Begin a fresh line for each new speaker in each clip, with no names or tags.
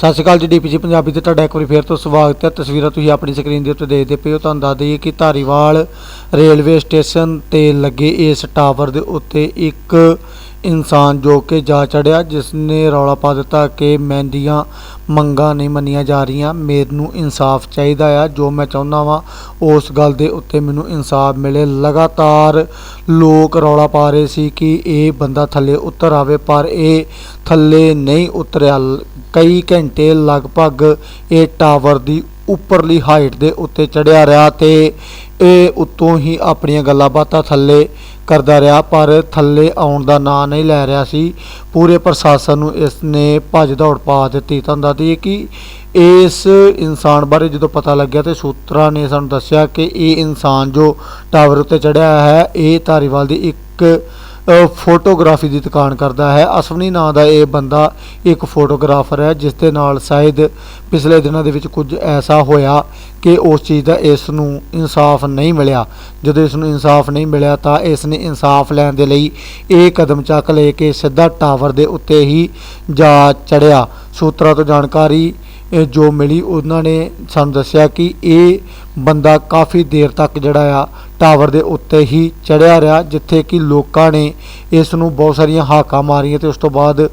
ਸਤਿ ਸ਼੍ਰੀ ਅਕਾਲ ਜੀ ਡੀਪੀਜੀ ਪੰਜਾਬੀ ਤੇ ਤੁਹਾਡਾ ਇੱਕ ਵਾਰੀ ਫੇਰ ਤੋਂ ਸਵਾਗਤ ਹੈ। ਤਸਵੀਰਾਂ ਤੁਸੀਂ ਆਪਣੀ ਸਕਰੀਨ ਦੇ ਉੱਤੇ ਦੇਖਦੇ ਪਏ ਹੋ। ਤੁਹਾਨੂੰ ਦੱਸ ਦਈਏ ਕਿ ਧਾਰੀਵਾਲ ਰੇਲਵੇ ਸਟੇਸ਼ਨ ਤੇ ਲੱਗੇ ਇਸ ਟਾਵਰ ਦੇ ਉੱਤੇ ਇੱਕ ਇਨਸਾਨ ਜੋ ਕਿ ਜਾ ਚੜਿਆ ਜਿਸ ਨੇ ਰੌਲਾ ਪਾ ਦਿੱਤਾ ਕਿ ਮਹਿੰਦੀਆਂ ਮੰਗਾਂ ਨਹੀਂ ਮੰਨੀਆਂ ਜਾ ਰਹੀਆਂ। ਮੈਨੂੰ ਇਨਸਾਫ ਚਾਹੀਦਾ ਆ। ਜੋ ਮੈਂ ਚਾਹੁੰਦਾ ਵਾਂ, ਉਸ ਗੱਲ ਦੇ ਉੱਤੇ ਮੈਨੂੰ ਇਨਸਾਫ ਮਿਲੇ। ਲਗਾਤਾਰ ਲੋਕ ਰੌਲਾ ਪਾ ਰਹੇ ਸੀ ਕਿ ਇਹ ਬੰਦਾ ਥੱਲੇ ਉਤਰ ਆਵੇ, ਪਰ ਇਹ ਥੱਲੇ ਨਹੀਂ ਉਤਰਿਆ। ਕਈ ਘੰਟੇ ਲਗਭਗ ਇਹ ਟਾਵਰ ਦੀ ਉੱਪਰਲੀ ਹਾਈਟ ਦੇ ਉੱਤੇ ਚੜਿਆ ਰਿਹਾ ਤੇ ਇਹ ਉੱਤੋਂ ਹੀ ਆਪਣੀਆਂ ਗੱਲਾਂ ਬਾਤਾਂ ਥੱਲੇ ਕਰਦਾ ਰਿਹਾ, ਪਰ ਥੱਲੇ ਆਉਣ ਦਾ ਨਾਂ ਨਹੀਂ ਲੈ ਰਿਹਾ ਸੀ। ਪੂਰੇ ਪ੍ਰਸ਼ਾਸਨ ਨੂੰ ਇਸ ਨੇ ਭੱਜ ਦੌੜ ਪਾ ਦਿੱਤੀ। ਤਾਂ ਦੱਸ ਦਈਏ ਕਿ ਇਸ ਇਨਸਾਨ ਬਾਰੇ ਜਦੋਂ ਪਤਾ ਲੱਗਿਆ ਤੇ ਸੂਤਰਾਂ ਨੇ ਸਾਨੂੰ ਦੱਸਿਆ ਕਿ ਇਹ ਇਨਸਾਨ ਜੋ ਟਾਵਰ ਉੱਤੇ ਚੜਿਆ ਹੈ, ਇਹ ਧਾਰੀਵਾਲ ਦੀ ਇੱਕ ਫੋਟੋਗ੍ਰਾਫੀ ਦੀ ਦੁਕਾਨ ਕਰਦਾ ਹੈ। ਅਸਵਨੀ ਨਾਂ ਦਾ ਇਹ ਬੰਦਾ ਇੱਕ ਫੋਟੋਗ੍ਰਾਫਰ ਹੈ, ਜਿਸ ਦੇ ਨਾਲ ਸ਼ਾਇਦ ਪਿਛਲੇ ਦਿਨਾਂ ਦੇ ਵਿੱਚ ਕੁਝ ਐਸਾ ਹੋਇਆ ਕਿ ਉਸ ਚੀਜ਼ ਦਾ ਇਸ ਨੂੰ ਇਨਸਾਫ ਨਹੀਂ ਮਿਲਿਆ। ਜਦੋਂ ਇਸ ਨੂੰ ਇਨਸਾਫ ਨਹੀਂ ਮਿਲਿਆ ਤਾਂ ਇਸ ਨੇ ਇਨਸਾਫ ਲੈਣ ਦੇ ਲਈ ਇਹ ਕਦਮ ਚੱਕ ਲਏ ਕਿ ਸਿੱਧਾ ਟਾਵਰ ਦੇ ਉੱਤੇ ਹੀ ਜਾ ਚੜਿਆ ਸੂਤਰਾਂ ਤੋਂ ਜਾਣਕਾਰੀ ਜੋ ਮਿਲੀ ਉਹਨਾਂ ਨੇ ਸਾਨੂੰ ਦੱਸਿਆ ਕਿ ਇਹ ਬੰਦਾ ਕਾਫੀ ਦੇਰ ਤੱਕ ਜਿਹੜਾ ਆ ਟਾਵਰ ਦੇ ਉੱਤੇ ਹੀ ਚੜਿਆ ਰਿਹਾ, ਜਿੱਥੇ ਕਿ ਲੋਕਾਂ ਨੇ ਇਸ ਨੂੰ ਬਹੁਤ ਸਾਰੀਆਂ ਹਾਕਾਂ ਮਾਰੀਆਂ ਤੇ ਉਸ ਤੋਂ ਬਾਅਦ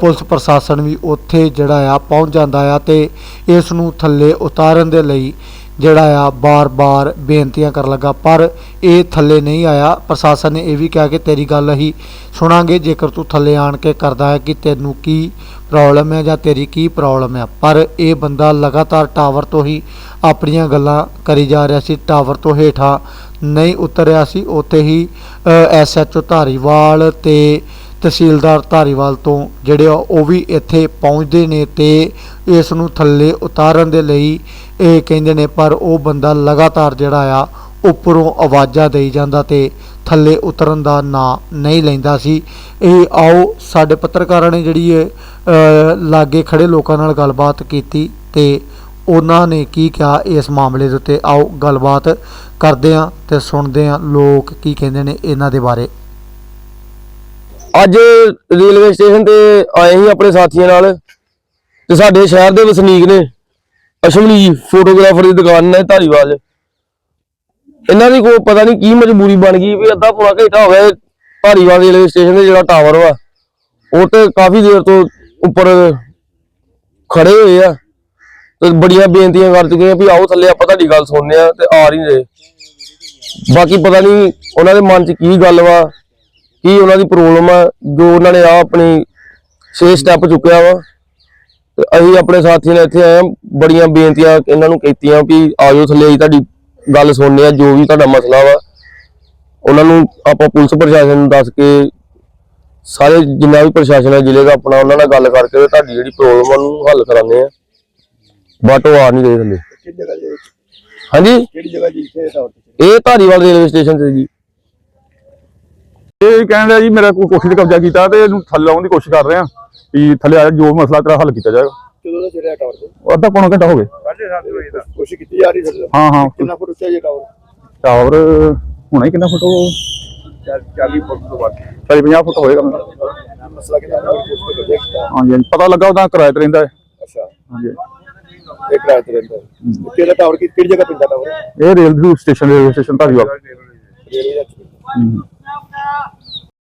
ਪੁਲਿਸ ਪ੍ਰਸ਼ਾਸਨ ਵੀ ਉੱਥੇ ਜਿਹੜਾ ਆ ਪਹੁੰਚ ਜਾਂਦਾ ਆ ਤੇ ਇਸ ਨੂੰ ਥੱਲੇ ਉਤਾਰਨ ਦੇ ਲਈ ਜਿਹੜਾ ਆ, ਬਾਰ-ਬਾਰ ਬੇਨਤੀਆਂ ਕਰਨ ਲੱਗਾ, ਪਰ ਇਹ ਥੱਲੇ ਨਹੀਂ ਆਇਆ। ਪ੍ਰਸ਼ਾਸਨ ਨੇ ਇਹ ਵੀ ਕਿਹਾ ਕਿ ਤੇਰੀ ਗੱਲ ਅਸੀਂ ਸੁਣਾਂਗੇ, ਜੇਕਰ ਤੂੰ ਥੱਲੇ ਆਣ ਕੇ ਕਰਦਾ ਹੈ ਕਿ ਤੈਨੂੰ ਕੀ ਪ੍ਰੋਬਲਮ ਹੈ ਜਾਂ ਤੇਰੀ ਕੀ ਪ੍ਰੋਬਲਮ ਹੈ। ਪਰ ਇਹ ਬੰਦਾ ਲਗਾਤਾਰ ਟਾਵਰ ਤੋਂ ਹੀ ਆਪਣੀਆਂ ਗੱਲਾਂ ਕਰੀ ਜਾ ਰਿਹਾ ਸੀ, ਟਾਵਰ ਤੋਂ ਹੇਠਾਂ ਨਹੀਂ ਉਤਰਿਆ ਸੀ। ਉੱਥੇ ਹੀ ਐਸਐਚਓ ਧਾਰੀਵਾਲ ਤੇ ਤਹਿਸੀਲਦਾਰ ਧਾਰੀਵਾਲ ਤੋਂ, ਜਿਹੜੇ ਆ ਉਹ ਵੀ ਇੱਥੇ ਪਹੁੰਚਦੇ ਨੇ ਤੇ ਇਸ ਨੂੰ ਥੱਲੇ ਉਤਾਰਨ ਦੇ ਲਈ ਇਹ ਕਹਿੰਦੇ ਨੇ, ਪਰ ਉਹ ਬੰਦਾ ਲਗਾਤਾਰ ਜਿਹੜਾ ਆ, ਉੱਪਰੋਂ ਆਵਾਜ਼ਾਂ ਦੇਈ ਜਾਂਦਾ ਤੇ ਥੱਲੇ ਉਤਰਨ ਦਾ ਨਾਂ ਨਹੀਂ ਲੈਂਦਾ ਸੀ। ਇਹ ਆਓ ਸਾਡੇ ਪੱਤਰਕਾਰਾਂ ਨੇ ਜਿਹੜੀ ਇਹ ਲਾਗੇ ਖੜੇ ਲੋਕਾਂ ਨਾਲ ਗੱਲਬਾਤ ਕੀਤੀ ਤੇ ਉਹਨਾਂ ਨੇ ਕੀ ਕਿਹਾ ਇਸ ਮਾਮਲੇ ਦੇ ਉੱਤੇ। ਆਓ ਗੱਲਬਾਤ ਕਰਦੇ ਹਾਂ ਤੇ ਸੁਣਦੇ ਹਾਂ ਲੋਕ ਕੀ ਕਹਿੰਦੇ ਨੇ ਇਹਨਾਂ ਦੇ ਬਾਰੇ।
ਅੱਜ ਰੇਲਵੇ ਸਟੇਸ਼ਨ ਤੇ ਆਏ ਸੀ ਆਪਣੇ ਸਾਥੀਆਂ ਨਾਲ ਤੇ ਸਾਡੇ ਸ਼ਹਿਰ ਦੇ ਵਸਨੀਕ ਨੇ ਅਸ਼ਮਨੀ ਜੀ, ਫੋਟੋਗ੍ਰਾਫਰ ਦੀ ਦੁਕਾਨ ਨੇ ਧਾਰੀਵਾਲ। ਇਹਨਾਂ ਦੀ ਕੋਈ ਪਤਾ ਨਹੀਂ ਕੀ ਮਜਬੂਰੀ ਬਣ ਗਈ ਵੀ ਅੱਧਾ ਪੂਰਾ ਘੰਟਾ ਹੋ ਗਿਆ ਧਾਰੀਵਾਲ ਰੇਲਵੇ ਸਟੇਸ਼ਨ ਤੇ ਜਿਹੜਾ ਟਾਵਰ ਵਾ, ਉਹ ਤੇ ਕਾਫੀ ਦੇਰ ਤੋਂ ਉੱਪਰ ਖੜੇ ਹੋਏ ਆ ਤੇ ਬੜੀਆਂ ਬੇਨਤੀਆਂ ਕਰ ਚੁੱਕੇ ਆ ਵੀ ਆਓ ਥੱਲੇ ਆਪਾਂ ਤੁਹਾਡੀ ਗੱਲ ਸੁਣਨੇ ਆ ਤੇ ਆ ਨਹੀਂ ਰਹੇ। ਬਾਕੀ ਪਤਾ ਨਹੀਂ ਉਹਨਾਂ ਦੇ ਮਨ 'ਚ ਕੀ ਗੱਲ ਵਾ ਕੀ ਉਹਨਾਂ ਦੀ ਪ੍ਰੋਬਲਮ ਆ ਜੋ ਉਹਨਾਂ ਨੇ ਆ ਆਪਣੀ 6 ਸਟੈਪ ਚੁੱਕਿਆ ਵਾ। ਤੇ ਅਸੀਂ ਆਪਣੇ ਸਾਥੀਆਂ ਨੇ ਇੱਥੇ ਆਏ ਹਾਂ, ਬੜੀਆਂ ਬੇਨਤੀਆਂ ਇਹਨਾਂ ਨੂੰ ਕੀਤੀਆਂ ਵੀ ਆਜੋ ਥੱਲੇ ਅਸੀਂ ਤੁਹਾਡੀ ਗੱਲ ਸੁਣਨੇ ਆ ਜੋ ਵੀ ਤੁਹਾਡਾ ਮਸਲਾ ਵਾ। ਉਹਨਾਂ ਨੂੰ ਆਪਾਂ ਪੁਲਿਸ ਪ੍ਰਸ਼ਾਸਨ ਨੂੰ ਦੱਸ ਕੇ ਸਾਰੇ ਜਿੰਨਾ ਵੀ ਪ੍ਰਸ਼ਾਸਨ ਹੈ ਜ਼ਿਲ੍ਹੇ ਦਾ ਆਪਣਾ ਉਹਨਾਂ ਨਾਲ ਗੱਲ ਕਰਕੇ ਤੁਹਾਡੀ ਜਿਹੜੀ ਪ੍ਰੋਬਲਮ ਉਹਨੂੰ ਹੱਲ ਕਰਾਉਂਦੇ ਆ ਬਟ ਉਹ ਆ ਨਹੀਂ ਰਹੇ ਥੱਲੇ।
ਕਿਹੜੀ ਜਗ੍ਹਾ ਜੀ?
ਹਾਂਜੀ?
ਕਿਹੜੀ ਜਗ੍ਹਾ ਜੀ?
ਇਹ ਧਾਰੀਵਾਲ ਰੇਲਵੇ ਸਟੇਸ਼ਨ ਤੇ ਜੀ।
ਇਹ ਕਹਿਣ ਰਿਹਾ ਜੀ ਮੇਰਾ ਕੋਈ ਕੋਠੀ ਤੇ ਕਬਜ਼ਾ ਕੀਤਾ ਤੇ ਇਹਨੂੰ ਥੱਲੇ ਆਉਣ ਦੀ ਕੋਸ਼ਿਸ਼ ਕਰ ਰਹੇ ਆ ਵੀ ਥੱਲੇ ਆ ਜਾ, ਜੋ ਮਸਲਾ ਤੇਰਾ ਹੱਲ ਕੀਤਾ ਜਾਏਗਾ।
ਕਦੋਂ ਦਾ ਚੜਿਆ ਟਾਵਰ ਤੇ?
ਅੱਧਾ ਪੌਣਾ ਘੰਟਾ ਹੋ ਗਿਆ।
ਸਾਢੇ 7 ਵਜੇ ਦਾ। ਕੋਸ਼ਿਸ਼ ਕੀਤੀ ਜਾ ਰਹੀ ਸਰ
ਹਾਂ ਹਾਂ।
ਕਿੰਨਾ ਫੁੱਟ ਉੱਚਾ ਜੀ ਟਾਵਰ
ਟਾਵਰ ਹੋਣਾ ਹੀ ਕਿੰਨਾ ਫੁੱਟ ਹੋ
40 ਫੁੱਟ ਤੋਂ ਵੱਧ।
50 ਫੁੱਟ ਹੋਏਗਾ
ਮਸਲਾ ਕਿੰਨਾ ਹੈ
ਹਾਂਜੀ ਪਤਾ ਲੱਗਾ ਉਹਦਾ ਕਿਰਾਏ ਤੇ ਰਹਿੰਦਾ ਹੈ।
ਅੱਛਾ।
ਹਾਂਜੀ।
ਇਹ ਕਿਰਾਏ ਤੇ ਰਹਿੰਦਾ ਹੈ। ਕਿਹੜਾ ਟਾਵਰ ਕਿਹੜੀ ਜਗ੍ਹਾ ਪੈਂਦਾ ਟਾਵਰ
ਇਹ railway station railway station Dhariwal.
Railway ਦਾ।
up.